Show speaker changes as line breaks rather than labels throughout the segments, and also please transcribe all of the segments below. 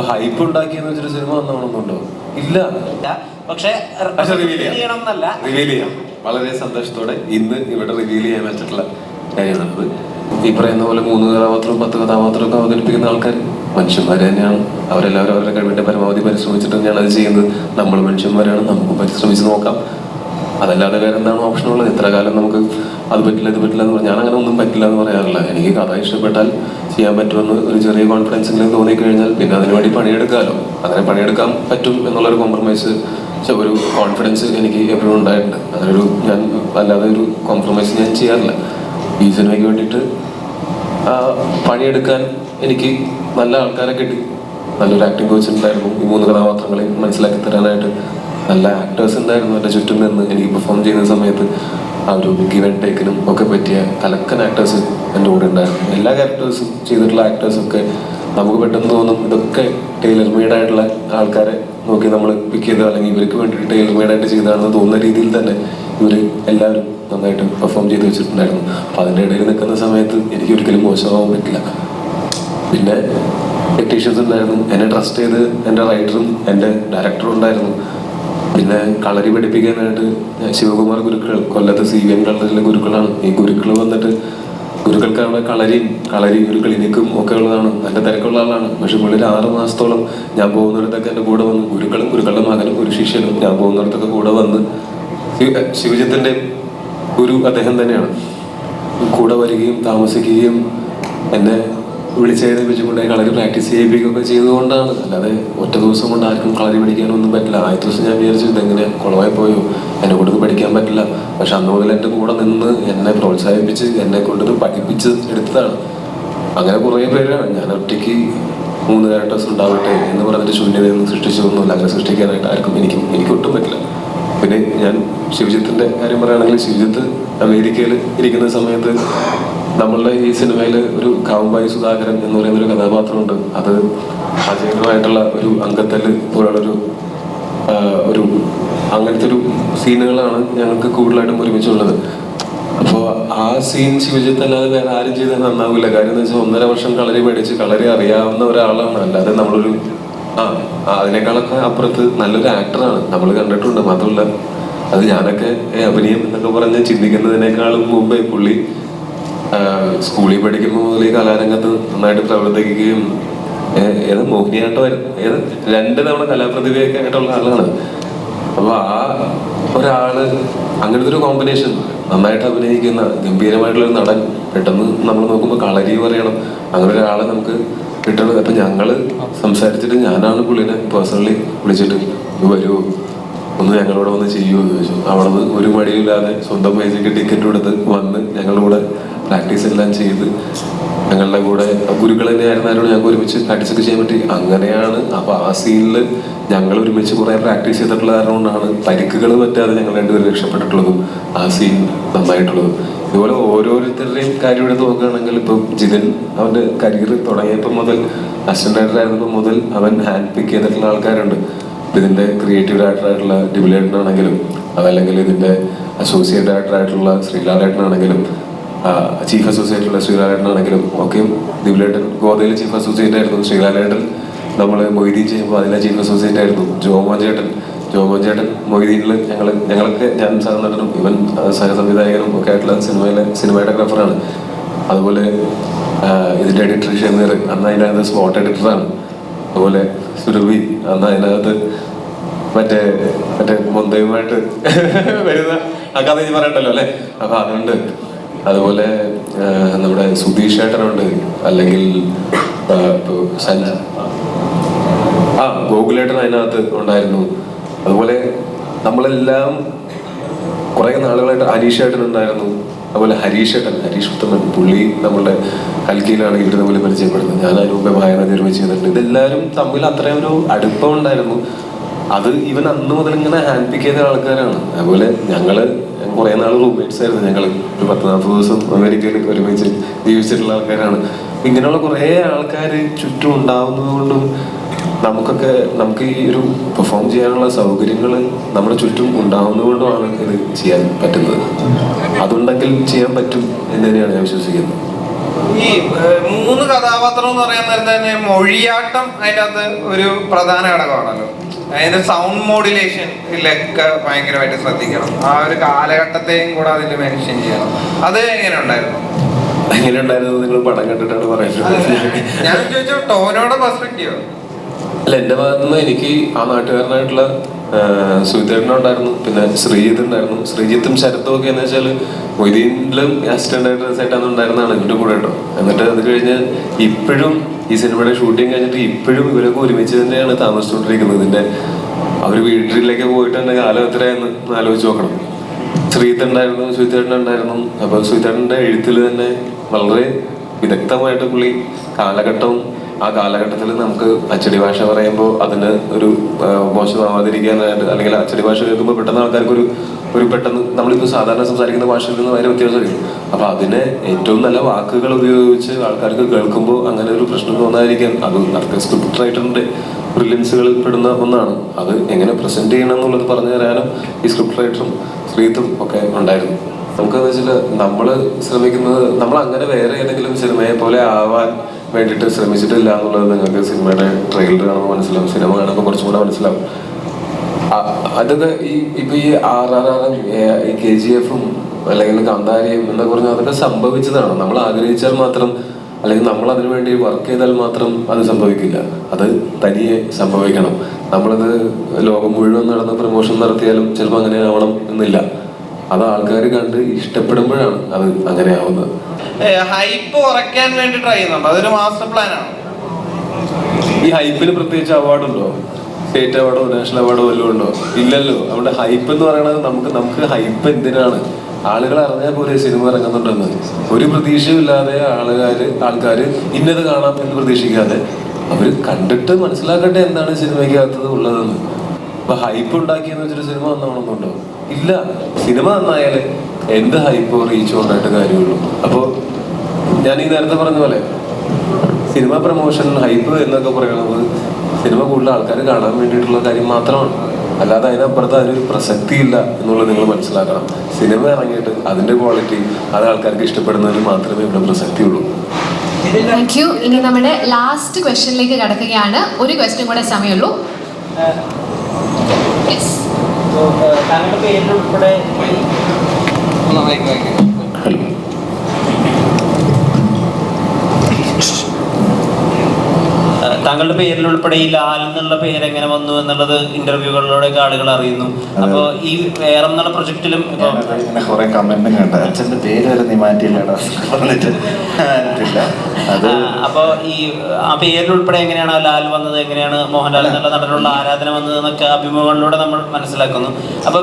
ഇപ്പൊ ഹൈപ്പ് ഉണ്ടാക്കിയെന്ന് വെച്ചൊരു സിനിമ വന്നോണമെന്നുണ്ടോ ഇല്ല.
പക്ഷേ
റിവീൽ
ചെയ്യണം
ചെയ്യാം. റിവീൽ ചെയ്യാം. വളരെ സന്തോഷത്തോടെ ഇന്ന് ഇവിടെ റിവീൽ ചെയ്യാൻ പറ്റിയിട്ടുള്ള കാര്യമാണത് ഈ പറയുന്ന പോലെ മൂന്ന് കഥാപാത്രവും പത്ത് കഥാപാത്രവും ഒക്കെ അവതരിപ്പിക്കുന്ന ആൾക്കാർ മനുഷ്യന്മാർ തന്നെയാണ്. അവരെല്ലാവരും അവരുടെ കഴിവിന്റെ പരമാവധി പരിശ്രമിച്ചിട്ട് തന്നെയാണ് അത് ചെയ്യുന്നത്. നമ്മൾ മനുഷ്യന്മാരാണ് നമുക്ക് പരിശ്രമിച്ച് നോക്കാം. അതല്ലാതെ വേറെ എന്താണ് ഓപ്ഷൻ ഉള്ളത്? ഇത്ര കാലം നമുക്ക് അത് പറ്റില്ല ഇത് പറ്റില്ല എന്ന് പറഞ്ഞാൽ ഞാൻ അങ്ങനെ ഒന്നും പറ്റില്ല എന്ന് പറയാറില്ല. എനിക്ക് കഥ ഇഷ്ടപ്പെട്ടാൽ ചെയ്യാൻ പറ്റുമെന്ന് ഒരു ചെറിയ കോൺഫിഡൻസ് എങ്കിലും തോന്നിക്കഴിഞ്ഞാൽ പിന്നെ അതിന് വേണ്ടി പണിയെടുക്കാമല്ലോ അങ്ങനെ പണിയെടുക്കാൻ പറ്റും എന്നുള്ളൊരു കോംപ്രമൈസ് ഒരു കോൺഫിഡൻസ് എനിക്ക് എപ്പോഴും ഉണ്ടായിട്ടുണ്ട്. അങ്ങനൊരു ഞാൻ അല്ലാതെ ഒരു കോംപ്രമൈസ് ഞാൻ ചെയ്യാറില്ല. ഈ സിനിമയ്ക്ക് വേണ്ടിയിട്ട് പണിയെടുക്കാൻ എനിക്ക് നല്ല ആൾക്കാരെ കിട്ടി. നല്ലൊരു ആക്ടിംഗ് കോച്ച് ഉണ്ടായിരുന്നു. ഈ മൂന്ന് കഥാപാത്രങ്ങളെയും മനസ്സിലാക്കി തരാനായിട്ട് നല്ല ആക്ടേഴ്സ് ഉണ്ടായിരുന്നു എന്റെ ചുറ്റും നിന്ന്. എനിക്ക് പെർഫോം ചെയ്യുന്ന സമയത്ത് ആ ഒരു ഗിവ് ആൻഡ് ടേക്കിനും ഒക്കെ പറ്റിയ കലക്കൻ ആക്ടേഴ്സ് എന്റെ കൂടെ ഉണ്ടായിരുന്നു. എല്ലാ ക്യാരക്ടേഴ്സും ചെയ്തിട്ടുള്ള ആക്ടേഴ്സും ഒക്കെ നമുക്ക് പെട്ടെന്ന് തോന്നും ഇതൊക്കെ ടൈലർ മെയ്ഡ് ആയിട്ടുള്ള ആൾക്കാരെ നോക്കി നമ്മൾ പിക്ക് ചെയ്തോ അല്ലെങ്കിൽ ഇവർക്ക് വേണ്ടി ടൈലർ മെയ്ഡ് ആയിട്ട് ചെയ്തതാണെന്ന് തോന്നുന്ന രീതിയിൽ തന്നെ ഇവർ എല്ലാവരും നന്നായിട്ട് പെർഫോം ചെയ്ത് വെച്ചിട്ടുണ്ടായിരുന്നു. അപ്പോൾ അതിന്റെ ഇടയിൽ നിൽക്കുന്ന സമയത്ത് എനിക്ക് ഒരിക്കലും മോശമാവാൻ പറ്റില്ല. പിന്നെ ടെക്നീഷ്യൻസ് ഉണ്ടായിരുന്നു. എന്നെ ട്രസ്റ്റ് ചെയ്ത് എന്റെ റൈറ്ററും എന്റെ ഡയറക്ടറും ഉണ്ടായിരുന്നു. പിന്നെ കളരി പഠിപ്പിക്കാനായിട്ട് ശിവകുമാർ ഗുരുക്കൾ കൊല്ലത്ത് സി വി എം കളറിലെ ഗുരുക്കളാണ്. ഈ ഗുരുക്കൾ വന്നിട്ട് ഗുരുക്കൾക്ക് കളരിയും കളരി ഒരു ക്ലിനിക്കും ഒക്കെ ഉള്ളതാണ്. എന്റെ തിരക്കുള്ള ആളാണ്. പക്ഷെ പുള്ളിയിൽ ആറ് മാസത്തോളം ഞാൻ പോകുന്നിടത്തൊക്കെ എന്റെ കൂടെ വന്ന് ഗുരുക്കളും ഗുരുക്കളുടെ മകനും ഒരു ശിഷ്യനും ഞാൻ പോകുന്നിടത്തൊക്കെ കൂടെ വന്ന് ശിവജിത്തിന്റെ ഗുരു അദ്ദേഹം തന്നെയാണ്. കൂടെ വരികയും താമസിക്കുകയും എന്നെ വിളിച്ചെഴുതിപ്പിച്ചുകൊണ്ട് കളരി പ്രാക്ടീസ് ചെയ്യിപ്പിക്കുകയൊക്കെ ചെയ്തുകൊണ്ടാണ്. അല്ലാതെ ഒറ്റ ദിവസം കൊണ്ട് ആർക്കും കളരി പഠിക്കാനൊന്നും പറ്റില്ല. ആദ്യത്തെ ദിവസം ഞാൻ വിചാരിച്ചു ഇതെങ്ങനെ കുളമായി പോയോ? എന്നെ കൊണ്ട് പഠിക്കാൻ പറ്റില്ല. പക്ഷെ അന്ന് മുതൽ എന്റെ കൂടെ നിന്ന് എന്നെ പ്രോത്സാഹിപ്പിച്ച് എന്നെ കൊണ്ടിത് പഠിപ്പിച്ച് എടുത്തതാണ്. അങ്ങനെ കുറേ പേരാണ്. ഞാൻ ഒറ്റയ്ക്ക് മൂന്ന് ക്യാരക്ടേഴ്സ് ഉണ്ടാവട്ടെ എന്ന് പറഞ്ഞിട്ട് ശൂന്യതയൊന്നും സൃഷ്ടിച്ചതൊന്നുമില്ല. അങ്ങനെ സൃഷ്ടിക്കാനായിട്ട് ആർക്കും എനിക്ക് എനിക്ക് ഒട്ടും പറ്റില്ല. പിന്നെ ഞാൻ ശിവജിത്തിന്റെ കാര്യം പറയുകയാണെങ്കിൽ ശിവജിത്ത് അമേരിക്കയിൽ ഇരിക്കുന്ന സമയത്ത് നമ്മളുടെ ഈ സിനിമയിൽ ഒരു കാവുംബായി സുധാകരൻ എന്ന് പറയുന്ന ഒരു കഥാപാത്രമുണ്ട്. അത് അജയനുമായിട്ടുള്ള ഒരു അംഗത്തൽ പോലുള്ളൊരു ഒരു അങ്ങനത്തെ ഒരു സീനുകളാണ് ഞങ്ങൾക്ക് കൂടുതലായിട്ടും ഒരുമിച്ചുള്ളത്. അപ്പോൾ ആ സീൻ ശിവജിത്ത് അല്ലാതെ വേറെ ആരും ചെയ്താൽ നന്നാവില്ല കാര്യം എന്ന് വെച്ചാൽ ഒന്നര വർഷം കളരി പഠിച്ച് കളരി അറിയാവുന്ന ഒരാളാണ്. അല്ലാതെ നമ്മളൊരു ആ അതിനേക്കാളൊക്കെ അപ്പുറത്ത് നല്ലൊരു ആക്ടറാണ്. നമ്മൾ കണ്ടിട്ടുണ്ട്. മാത്രമല്ല അത് ഞാനൊക്കെ അഭിനയം എന്നൊക്കെ പറഞ്ഞ് ചിന്തിക്കുന്നതിനേക്കാളും മുമ്പേ പുള്ളി സ്കൂളിൽ പഠിക്കുമ്പോൾ മുതൽ ഈ കലാരംഗത്ത് നന്നായിട്ട് പ്രവർത്തിക്കുകയും ഏത് മോഹിനിയാട്ടം ഏത്? രണ്ട് തവണ കലാപ്രതിഭയൊക്കെ ആയിട്ടുള്ള ആളാണ്. അപ്പൊ ആ ഒരാൾ അങ്ങനത്തെ ഒരു കോമ്പിനേഷൻ നന്നായിട്ട് അഭിനയിക്കുന്ന ഗംഭീരമായിട്ടുള്ള ഒരു നടൻ പെട്ടെന്ന് നമ്മൾ നോക്കുമ്പോൾ കളരി പറയണം. അങ്ങനെ ഒരാളെ നമുക്ക് കിട്ടണം അപ്പൊ ഞങ്ങൾ സംസാരിച്ചിട്ട് ഞാനാണ് പുള്ളിനെ പേഴ്സണലി വിളിച്ചിട്ട് വരൂ ഒന്ന് ഞങ്ങളോട് വന്ന് ചെയ്യുമോ ചോദിച്ചു. അവിടെ ഒരു മടിയില്ലാതെ സ്വന്തം പൈസക്ക് ടിക്കറ്റ് എടുത്ത് വന്ന് ഞങ്ങളുടെ കൂടെ പ്രാക്ടീസ് എല്ലാം ചെയ്ത് ഞങ്ങളുടെ കൂടെ ഗുരുക്കൾ തന്നെയായിരുന്നാലും ഞങ്ങൾക്ക് ഒരുമിച്ച് പ്രാക്ടീസ് ചെയ്യാൻ പറ്റി. അങ്ങനെയാണ്. അപ്പോൾ ആ സീനിൽ ഞങ്ങൾ ഒരുമിച്ച് കുറേ പ്രാക്ടീസ് ചെയ്തിട്ടുള്ള കാരണം കൊണ്ടാണ് പരിക്കുകൾ പറ്റാതെ ഞങ്ങൾ രണ്ടുപേരും രക്ഷപ്പെട്ടിട്ടുള്ളതും ആ സീൻ നന്നായിട്ടുള്ളതും. ഇതുപോലെ ഓരോരുത്തരുടെയും കാര്യം എടുത്ത് നോക്കുകയാണെങ്കിൽ ഇപ്പം ജിതിൻ അവന്റെ കരിയർ തുടങ്ങിയപ്പോൾ മുതൽ അസിസ്റ്റന്റ് മുതൽ അവൻ ഹാൻഡ് പിക്ക് ചെയ്തിട്ടുള്ള ആൾക്കാരുണ്ട്. ഇതിന്റെ ക്രിയേറ്റീവ് ഡയറക്ടർ ആയിട്ടുള്ള ഡിബിലേട്ടനാണെങ്കിലും അതല്ലെങ്കിൽ ഇതിന്റെ അസോസിയേറ്റ് ഡയറക്ടർ ആയിട്ടുള്ള ശ്രീലാലേട്ടനാണെങ്കിലും ചീഫ് അസോസിയേറ്റ് ഉള്ള ശ്രീലാലേട്ടനാണെങ്കിലും ഒക്കെയും ദിവലേട്ടൻ ഗോതയിൽ ചീഫ് അസോസിയേറ്റ് ആയിരുന്നു ശ്രീലാലേട്ടൻ നമ്മൾ മൊയ്തീൻ ചെയ്യുമ്പോൾ അതിലെ ചീഫ് അസോസിയേറ്റ് ആയിരുന്നു ജോമോൻ ചേട്ടൻ ജോമോൻ ചേട്ടൻ മൊയ്തീനിൽ ഞങ്ങൾ ഞങ്ങളൊക്കെ ഞാൻ സഹനടനും ഇവൻ സഹസംവിധായകനും ഒക്കെ ആയിട്ടുള്ള സിനിമയിലെ സിനിമാറ്റോഗ്രാഫറാണ് അതുപോലെ ഇതിന്റെ എഡിറ്റർ ഷെമീർ അന്ന് അതിനകത്ത് സ്പോട്ട് എഡിറ്ററാണ്. അതുപോലെ സുരഭി അന്ന് അതിനകത്ത് മറ്റേ മറ്റേ മൊന്തയുമായിട്ട് വരുന്ന ആ കഥ ഇനി പറയണ്ടല്ലോ അല്ലേ? അപ്പൊ അതുണ്ട് അതുപോലെ നമ്മുടെ സുധീഷ് ഏട്ടനുണ്ട്. അല്ലെങ്കിൽ ആ, ഗോകുലേട്ടൻ അതിനകത്ത് ഉണ്ടായിരുന്നു. അതുപോലെ നമ്മളെല്ലാം കുറെ നാളുകളായിട്ട് ഹരീഷ് ഏട്ടൻ ഉണ്ടായിരുന്നു. അതുപോലെ ഹരീഷ് ഏട്ടൻ ഹരീഷ് ഉത്തമൻ പുള്ളി നമ്മളുടെ കൽക്കിയിലാണ് ഇവിടെ പോലെ പരിചയപ്പെടുന്നത്. ഞാൻ വായന ഒരുമിച്ച് ചെയ്തിട്ടുണ്ട് ഇതെല്ലാവരും തമ്മിൽ അത്രയും ഒരു അടുപ്പം ഉണ്ടായിരുന്നു. അത് ഇവൻ അന്ന് മുതൽ ഇങ്ങനെ ഹാൻഡ് പിക്ക് ചെയ്ത ആൾക്കാരാണ്. അതുപോലെ ഞങ്ങൾ കുറെ നാൾ റൂംമേറ്റ്സ് ആയിരുന്നു. ഞങ്ങൾ ഒരു പത്ത് നാൽപ്പത് ദിവസം അമേരിക്കയിൽ ഒരുമിച്ച് ജീവിച്ചിട്ടുള്ള ആൾക്കാരാണ്. ഇങ്ങനെയുള്ള കുറെ ആൾക്കാർ ചുറ്റും ഉണ്ടാവുന്നത് കൊണ്ടും നമുക്കൊക്കെ നമുക്ക് ഈ ഒരു പെർഫോം ചെയ്യാനുള്ള സൗകര്യങ്ങൾ നമ്മുടെ ചുറ്റും ഉണ്ടാവുന്നത് കൊണ്ടുമാണ് ഇത് ചെയ്യാൻ പറ്റുന്നത്. അതുണ്ടെങ്കിൽ ചെയ്യാൻ പറ്റും എന്ന് തന്നെയാണ് ഞാൻ വിശ്വസിക്കുന്നത്.
ഈ മൂന്ന് കഥാപാത്രം എന്ന് പറയാൻ തന്നെ മൊഴിയാട്ടം അതിന്റെ അകത്ത് ഒരു പ്രധാന ഘടകമാണല്ലോ. അതിന്റെ സൗണ്ട് മോഡുലേഷനിലൊക്കെ ഭയങ്കരമായിട്ട് ശ്രദ്ധിക്കണം. ആ ഒരു കാലഘട്ടത്തെയും കൂടെ അതിൽ മെൻഷൻ ചെയ്യണം. അത് എങ്ങനെ ഉണ്ടായിരുന്നു?
എങ്ങനെ ഉണ്ടായിരുന്നു? നിങ്ങൾ പടം കണ്ടിട്ടാണ് പറയുന്നത്.
ഞാൻ ചോദിച്ചു ടോനോടെ പെർസ്പെക്റ്റീവ്
അല്ല എന്റെ ഭാഗത്തുനിന്ന് എനിക്ക് ആ നാട്ടുകാരനായിട്ടുള്ള സുഹിതേട്ടനും ഉണ്ടായിരുന്നു പിന്നെ ശ്രീജിത്ത് ഉണ്ടായിരുന്നു ശ്രീജിത്തും ശരത്തും ഒക്കെ എന്ന് വെച്ചാൽ മൊയ്തീനിലും അസിസ്റ്റന്റ് ഡയറക്ടേഴ്സ് ആയിട്ടാണ് ഉണ്ടായിരുന്നതാണ് എന്റെ കൂടെ കേട്ടോ. എന്നിട്ട് അത് കഴിഞ്ഞ് ഇപ്പോഴും ഈ സിനിമയുടെ ഷൂട്ടിംഗ് കഴിഞ്ഞിട്ട് ഇപ്പോഴും ഇവരൊക്കെ ഒരുമിച്ച് തന്നെയാണ് താമസിച്ചുകൊണ്ടിരിക്കുന്നത്. ഇതിന്റെ അവർ വീട്ടിലേക്ക് പോയിട്ടുണ്ടെങ്കിൽ കാലം എത്രയാന്ന് ആലോചിച്ച് നോക്കണം. ശ്രീജിത്ത് ഉണ്ടായിരുന്നു സുഹിതേട്ടൻ ഉണ്ടായിരുന്നു അപ്പൊ സുഹിതേട്ടന്റെ എഴുത്തിൽ തന്നെ വളരെ വിദഗ്ധമായിട്ട് പുള്ളി കാലഘട്ടവും ആ കാലഘട്ടത്തിൽ നമുക്ക് അച്ചടി ഭാഷ പറയുമ്പോൾ അതിന് ഒരു മോശമാവാതിരിക്കാനായിട്ട് അല്ലെങ്കിൽ അച്ചടി ഭാഷ കേൾക്കുമ്പോൾ പെട്ടെന്ന് ആൾക്കാർക്ക് ഒരു ഒരു പെട്ടെന്ന് നമ്മളിപ്പോൾ സാധാരണ സംസാരിക്കുന്ന ഭാഷയിൽ നിന്ന് വളരെ വ്യത്യാസമായിരിക്കും അപ്പൊ അതിനെ ഏറ്റവും നല്ല വാക്കുകൾ ഉപയോഗിച്ച് ആൾക്കാർക്ക് കേൾക്കുമ്പോൾ അങ്ങനെ ഒരു പ്രശ്നം തോന്നാതിരിക്കാൻ അത് അതൊക്കെ സ്ക്രിപ്റ്റ് റൈറ്ററിന്റെ ബ്രില്യൻസുകളിൽ പെടുന്ന ഒന്നാണ്. അത് എങ്ങനെ പ്രസന്റ് ചെയ്യണം എന്നുള്ളത് പറഞ്ഞു തരാനും ഈ സ്ക്രിപ്റ്റ് റൈറ്ററും സ്ത്രീത്തും ഒക്കെ ഉണ്ടായിരുന്നു. നമുക്കെന്ന് വെച്ചാൽ നമ്മൾ ശ്രമിക്കുന്നത് നമ്മൾ അങ്ങനെ വേറെ ഏതെങ്കിലും സിനിമയെ പോലെ ആവാൻ വേണ്ടിയിട്ട് ശ്രമിച്ചിട്ടില്ല എന്നുള്ളത് നിങ്ങൾക്ക് സിനിമയുടെ ട്രെയിലർ കാണുമ്പോൾ മനസ്സിലാവും. സിനിമ കാണുമ്പോൾ കുറച്ചും കൂടെ മനസ്സിലാവും. അതൊക്കെ ഈ ഇപ്പൊ ഈ ആർ ആർ ആറും ഈ കെ ജി എഫും അല്ലെങ്കിൽ കാന്താരിയും എന്നൊക്കെ പറഞ്ഞാൽ അതൊക്കെ സംഭവിച്ചതാണ്. നമ്മൾ ആഗ്രഹിച്ചാൽ മാത്രം അല്ലെങ്കിൽ നമ്മൾ അതിനു വേണ്ടി വർക്ക് ചെയ്താൽ മാത്രം അത് സംഭവിക്കില്ല. അത് തനിയെ സംഭവിക്കണം. നമ്മളത് ലോകം മുഴുവൻ നടന്ന് പ്രമോഷൻ നടത്തിയാലും ചിലപ്പോൾ അങ്ങനെ ആവണം എന്നില്ല. അത് ആൾക്കാർ കണ്ട് ഇഷ്ടപ്പെടുമ്പോഴാണ് അത് അങ്ങനെ ആവുന്നത്
ഹൈപ്പ് കുറയ്ക്കാൻ വേണ്ടി ട്രൈ ചെയ്യുന്നുണ്ട്. അതൊരു മാസ്റ്റർ പ്ലാൻ ആണ്.
ഈ ഹൈപ്പിന് പ്രത്യേകിച്ച് അവാർഡുണ്ടോ സ്റ്റേറ്റ് അവാർഡോ നാഷണൽ അവാർഡോ വല്ലതും ഉണ്ടോ? ഇല്ലല്ലോ. അവിടെ ഹൈപ്പ് എന്ന് പറയുന്നത് നമുക്ക് നമുക്ക് ഹൈപ്പ് എന്തിനാണ്? ആളുകൾ അറിഞ്ഞാൽ പോലെ സിനിമ ഇറങ്ങുന്നുണ്ടെന്ന്. ഒരു പ്രതീക്ഷയും ഇല്ലാതെ ആളുകാര് ആൾക്കാർ ഇന്നത് കാണാം എന്ന് പ്രതീക്ഷിക്കാതെ അവർ കണ്ടിട്ട് മനസ്സിലാക്കട്ടെ എന്താണ് സിനിമയ്ക്കകത്തത് ഉള്ളതെന്ന്. അപ്പൊ ഹൈപ്പ് ഉണ്ടാക്കിയെന്ന് വെച്ചൊരു സിനിമ നന്നാവണമെന്നുണ്ടോ ഇല്ല സിനിമ നന്നായാലേ എന്ത് ഹൈപ്പോ റീച്ച് ഉണ്ടായിട്ട് കാര്യമുള്ളൂ. അപ്പോ ഞാൻ ഈ നേരത്തെ പറഞ്ഞ പോലെ സിനിമ പ്രൊമോഷൻ ഹൈപ്പ് എന്നൊക്കെ പറയുന്നത് സിനിമ കൂടുതൽ ആൾക്കാർ കാണാൻ വേണ്ടിയിട്ടുള്ള കാര്യം മാത്രമാണ്. അല്ലാതെ അതിനപ്പുറത്ത് അതിനൊരു പ്രസക്തി ഇല്ല എന്നുള്ളത് നിങ്ങൾ മനസ്സിലാക്കണം. സിനിമ ഇറങ്ങിയിട്ട് അതിന്റെ ക്വാളിറ്റി അത് ആൾക്കാർക്ക് ഇഷ്ടപ്പെടുന്നതിന് മാത്രമേ ഇവിടെ പ്രസക്തി ഉള്ളൂ
താങ്ക് യു ഇനി നമ്മുടെ ലാസ്റ്റ് ക്വസ്റ്റ്യനിലേക്ക് കടക്കുകയാണ്. ഒരു ക്വസ്റ്റ്യൻ കൂടെ സമയമുള്ളൂ.
താങ്കളുടെ പേരിലുൾപ്പെടെ
ഒന്ന്
പേരിൽ താങ്കളുടെ പേരിലുൾപ്പെടെ ഈ ലാൽ എന്നുള്ള പേര് എങ്ങനെ വന്നു എന്നുള്ളത് ഇന്റർവ്യൂകളിലൂടെ ആളുകൾ അറിയുന്നു. അപ്പൊ ഈ വേറെ എന്നുള്ള പ്രൊജക്റ്റിലും
കുറെ കമന്റും കണ്ട. അച്ഛന്റെ പേര് വരെ നീ മാറ്റിയില്ലടാ? പറഞ്ഞിട്ട്
അപ്പൊ ഈ ആ പേരിലുൾപ്പെടെ എങ്ങനെയാണ് ലാൽ വന്നത്? എങ്ങനെയാണ് മോഹൻലാൽ എന്നുള്ള നടനുള്ള ആരാധന വന്നത് എന്നൊക്കെ അഭിമുഖങ്ങളിലൂടെ നമ്മൾ മനസ്സിലാക്കുന്നു. അപ്പൊ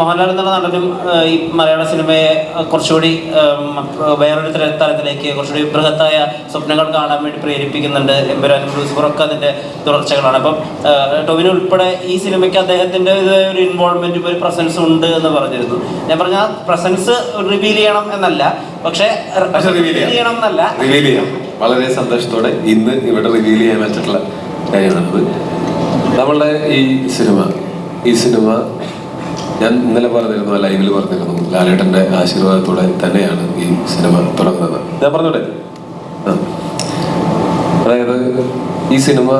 മോഹൻലാൽ എന്നുള്ള നടനും ഈ മലയാള സിനിമയെ കുറച്ചുകൂടി വേറൊരു തലത്തിലേക്ക് കുറച്ചുകൂടി ബൃഹത്തായ സ്വപ്നങ്ങൾ കാണാൻ വേണ്ടി പ്രേരിപ്പിക്കുന്നുണ്ട് എമ്പുരാനും ലൂസിഫറൊക്കെ അതിന്റെ തുടർച്ചകളാണ്. അപ്പം ആ, ടൊവിനോ ഉൾപ്പെടെ ഈ സിനിമയ്ക്ക് അദ്ദേഹത്തിന്റെ ഒരു ഇൻവോൾവ്മെന്റും ഒരു പ്രസൻസ് ഉണ്ട് എന്ന് പറഞ്ഞിരുന്നു. ഞാൻ പറഞ്ഞ പ്രസൻസ് റിവീൽ ചെയ്യണം എന്നല്ല പക്ഷേ
റിവീൽ
ചെയ്യണം. എന്നല്ല.
റിവീൽ ചെയ്യാം വളരെ സന്തോഷത്തോടെ ഇന്ന് ഇവിടെ റിവീൽ ചെയ്യാൻ പറ്റിയിട്ടുള്ള കാര്യമാണത്. നമ്മളുടെ ഈ സിനിമ ഈ സിനിമ ഞാൻ ഇന്നലെ പറഞ്ഞിരുന്നു ലൈവിൽ പറഞ്ഞിരുന്നു. ലാലേട്ടന്റെ ആശീർവാദത്തോടെ തന്നെയാണ് ഈ സിനിമ തുടങ്ങുന്നത്. ഞാൻ പറഞ്ഞോട്ടെ? അതായത് ഈ സിനിമ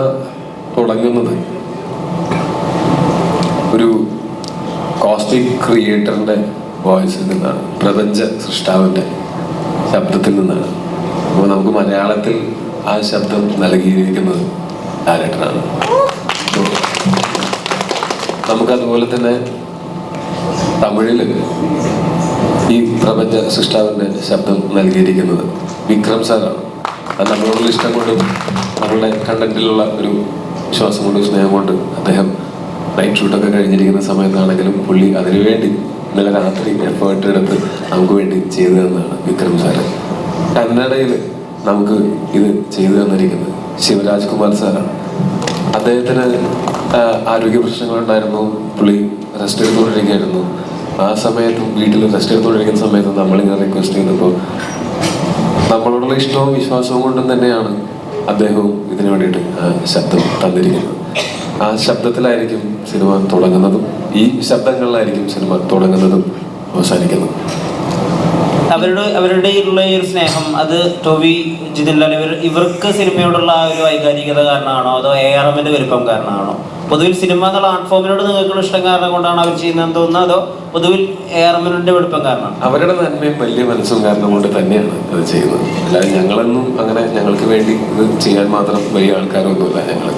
തുടങ്ങുന്നത് ഒരു കോസ്മിക് ക്രിയേറ്ററിന്റെ വോയിസിൽ നിന്നാണ് പ്രപഞ്ച സൃഷ്ടാവിന്റെ ശബ്ദത്തിൽ നിന്നാണ്. അപ്പോൾ നമുക്ക് മലയാളത്തിൽ ആ ശബ്ദം നൽകിയിരിക്കുന്നത് ഡയറക്ടറാണ് നമുക്കതുപോലെ തന്നെ തമിഴിൽ ഈ പ്രപഞ്ച സൃഷ്ടാവിന്റെ ശബ്ദം നൽകിയിരിക്കുന്നത് വിക്രം സാറാണ്. അത് നമ്മളോടുള്ള ഇഷ്ടം കൊണ്ടും നമ്മളുടെ കണ്ടന്റിലുള്ള ഒരു വിശ്വാസം കൊണ്ടും സ്നേഹം കൊണ്ട് അദ്ദേഹം നൈറ്റ് ഷൂട്ടൊക്കെ കഴിഞ്ഞിരിക്കുന്ന സമയത്താണെങ്കിലും പുള്ളി അതിനുവേണ്ടി ഇന്നലെ രാത്രി എഫേർട്ട് എടുത്ത് നമുക്ക് വേണ്ടി ചെയ്തു തന്നതാണ് വിക്രം സാറ്. കന്നഡയിൽ നമുക്ക് ഇത് ചെയ്തു തന്നിരിക്കുന്നത് ശിവരാജ് കുമാർ സാറാണ്. അദ്ദേഹത്തിന് ആരോഗ്യ പ്രശ്നങ്ങളുണ്ടായിരുന്നു പുള്ളി റെസ്റ്റ് എടുത്തുകൊണ്ടിരിക്കുകയായിരുന്നു ആ സമയത്തും വീട്ടിൽ റെസ്റ്റ് എടുത്തുകൊണ്ടിരിക്കുന്ന സമയത്ത് നമ്മളിങ്ങനെ റിക്വസ്റ്റ് ചെയ്തപ്പോൾ നമ്മളോടുള്ള ഇഷ്ടവും വിശ്വാസവും കൊണ്ടും തന്നെയാണ് അദ്ദേഹവും ഇതിനു വേണ്ടിയിട്ട് ശബ്ദം തന്നിരിക്കുന്നത്. ആ ശബ്ദത്തിലായിരിക്കും സിനിമ തുടങ്ങുന്നതും ഈ ശബ്ദങ്ങളിലായിരിക്കും സിനിമ തുടങ്ങുന്നതും അവസാനിക്കുന്നതും.
അവരുടെ അവരുടെ ഉള്ള ഈ ഒരു സ്നേഹം അത് ടോവി ജിതില്ലാൽ ഇവർ ഇവർക്ക് സിനിമയോടുള്ള ആ ഒരു വൈകാരികത കാരണമാണോ? അതോ എ ആർ എമ്മിന്റെ വലുപ്പം കാരണമാണോ? പൊതുവിൽ സിനിമ എന്നുള്ള ആർട്ട് ഫോമിനോട് നിങ്ങൾക്കുള്ള ഇഷ്ടം കാരണം കൊണ്ടാണ് അവർ ചെയ്യുന്നതെന്ന് തോന്നുന്നത്? അതോ പൊതുവിൽ എ ആർ എമ്മിന്റെ വലുപ്പം കാരണമാണ്?
അവരുടെ നന്മയും വലിയ മനസ്സും കാരണം കൊണ്ട് തന്നെയാണ് അത് ചെയ്യുന്നത്. അല്ലാതെ ഞങ്ങളൊന്നും അങ്ങനെ ഞങ്ങൾക്ക് വേണ്ടി ഇത് ചെയ്യാൻ മാത്രം വലിയ ആൾക്കാരൊന്നുമില്ല ഞങ്ങൾ